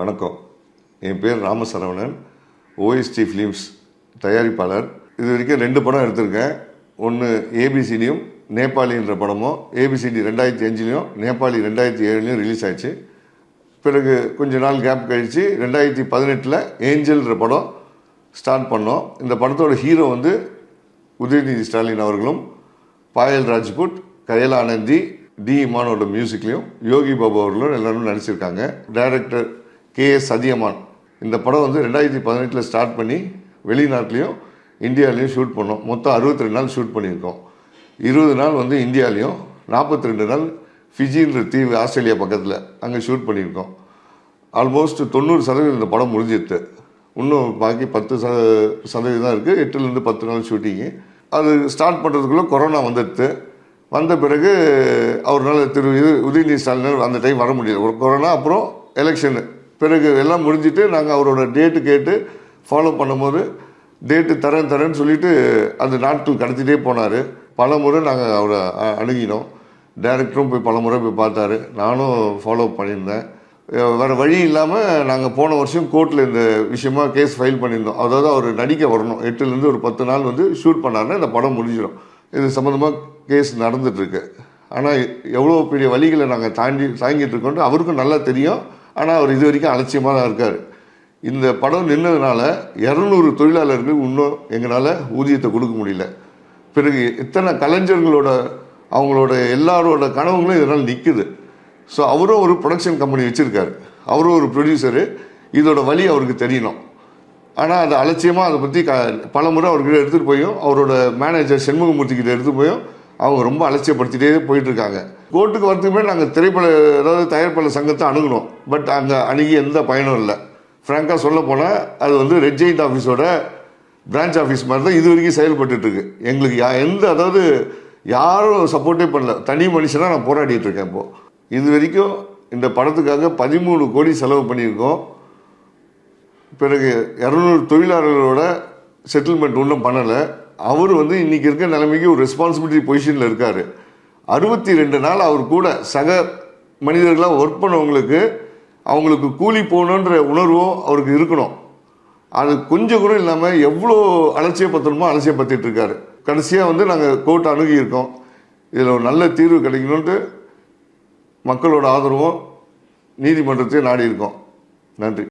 வணக்கம். என் பேர் Ramasaravanan. OST films தயாரிப்பாளர். இது வரைக்கும் ரெண்டு படம் எடுத்திருக்கேன். ஒன்று ஏபிசிடியும் நேபாளின்ற படமும் ஏபிசிடி ரெண்டாயிரத்தி அஞ்சுலேயும் நேபாளி ரெண்டாயிரத்தி ஏழுலையும் ரிலீஸ் ஆச்சு. பிறகு கொஞ்ச நாள் கேப் கழித்து ரெண்டாயிரத்தி பதினெட்டில் ஏஞ்சல்ன்ற படம் ஸ்டார்ட் பண்ணோம். இந்த படத்தோட ஹீரோ வந்து உதயநிதி ஸ்டாலின் அவர்களும் பாயல் ராஜ்புட் கயல் ஆனந்தி டி இமானோட மியூசிக்லையும் யோகி பாபு அவர்களும் எல்லாரும் நடிச்சிருக்காங்க. Director K S Sathiyaman. இந்த படம் வந்து ரெண்டாயிரத்தி பதினெட்டில் ஸ்டார்ட் பண்ணி வெளிநாட்டிலையும் இந்தியாலையும் ஷூட் பண்ணோம். மொத்தம் அறுபத்தி ரெண்டு நாள் ஷூட் பண்ணியிருக்கோம். இருபது நாள் வந்து இந்தியாலையும் நாற்பத்தி ரெண்டு நாள் ஃபிஜின்ற தீவு ஆஸ்திரேலியா பக்கத்தில் அங்கே ஷூட் பண்ணியிருக்கோம். ஆல்மோஸ்ட் தொண்ணூறு சதவீதம் இந்த படம் முடிஞ்சிருது இன்னும் பாக்கி பத்து சத சதவீதம் தான் இருக்குது எட்டுலேருந்து பத்து நாள் ஷூட்டிங்கு அது ஸ்டார்ட் பண்ணுறதுக்குள்ளே கொரோனா வந்துடுது. வந்த பிறகு அவரால் திரு இது உதயநிதி ஸ்டாலின் அந்த டைம் வர முடியல. ஒரு கொரோனா அப்புறம் எலெக்ஷனு பிறகு எல்லாம் முடிஞ்சிட்டு நாங்கள் அவரோட டேட்டு கேட்டு ஃபாலோ பண்ணும்போது டேட்டு தரேன் தரேன்னு சொல்லிட்டு அந்த நாட்கள் கடத்திட்டே போனார். பல முறை நாங்கள் அவரை அ- அணுகினோம். டைரக்டரும் போய் பல முறை போய் பார்த்தாரு. நானும் ஃபாலோ பண்ணியிருந்தேன். வேறு வழி இல்லாமல் நாங்கள் போன வருஷம் கோர்ட்டில் இந்த விஷயமா கேஸ் ஃபைல் பண்ணியிருந்தோம். அதாவது அவர் நடிக்க வரணும். எட்டுலேருந்து ஒரு பத்து நாள் வந்து ஷூட் பண்ணாருன்னா இந்த படம் முடிஞ்சிடும். இது சம்மந்தமாக கேஸ் நடந்துட்டுருக்கு. ஆனால் எவ்வளோ பெரிய வழிகளை நாங்கள் தாண்டி தாங்கிட்டு இருக்கோன்ட்டு அவருக்கும் நல்லா தெரியும். ஆனால் அவர் இது வரைக்கும் அலட்சியமாக தான் இருக்கார். இந்த படம் நின்றதுனால இரநூறு தொழிலாளர்கள் இன்னும் எங்களால் ஊதியத்தை கொடுக்க முடியல. பிறகு இத்தனை கலைஞர்களோட அவங்களோட எல்லாரோட கனவுகளும் இதனால் நிற்குது ஸோ அவரும் ஒரு ப்ரொடக்ஷன் கம்பெனி வச்சுருக்காரு. அவரும் ஒரு ப்ரொடியூசரு இதோட வழி அவருக்கு தெரியணும். ஆனால் அதை அலட்சியமாக அதை பற்றி க பல முறை அவர்கிட்ட எடுத்துகிட்டு போயும் அவரோட மேனேஜர் செண்முகமூர்த்தி கிட்ட எடுத்து போயும் அவங்க ரொம்ப அலட்சியப்படுத்திட்டே போயிட்டுருக்காங்க. கோர்ட்டுக்கு வரதுக்கு முன்னாடி நாங்கள் திரைப்பட அதாவது தயாரிப்பாளர் சங்கத்தை அணுகணும் பட் அங்கே அணுகி எந்த பயனும் இல்லை. ஃப்ராங்காக சொல்ல போனால் அது வந்து ரெட் ஜெயிண்ட் ஆஃபீஸோட பிரான்ச் ஆஃபீஸ் மாதிரி தான் இது வரைக்கும் செயல்பட்டுருக்கு எங்களுக்கு யா எந்த அதாவது யாரும் சப்போர்ட்டே பண்ணல. தனி மனுஷனாக நான் போராடிட்டு இருக்கேன் இப்போது இது வரைக்கும் இந்த படத்துக்காக பதிமூணு கோடி செலவு பண்ணியிருக்கோம். பிறகு இரநூறு தொழிலாளர்களோட செட்டில்மெண்ட் ஒன்றும் பண்ணலை. அவர் வந்து இன்னைக்கு இருக்க நிலைமைக்கு ஒரு ரெஸ்பான்சிபிலிட்டி பொசிஷனில் இருக்கார். அறுபத்தி ரெண்டு நாள் அவர் கூட சக மனிதர்களாக ஒர்க் பண்ணவங்களுக்கு அவங்களுக்கு கூலி போகணுன்ற உணர்வும் அவருக்கு இருக்கணும். அது கொஞ்சம் கூட இல்லாமல் எவ்வளோ அலட்சியப்படுத்தணுமோ அலட்சியப்படுத்திட்டு இருக்காரு. கடைசியாக வந்து நாங்கள் கோர்ட் அணுகியிருக்கோம். இதில் ஒரு நல்ல தீர்வு கிடைக்கணுன்ட்டு மக்களோட ஆதரவும் நீதிமன்றத்தையும் நாடி இருக்கோம் நன்றி.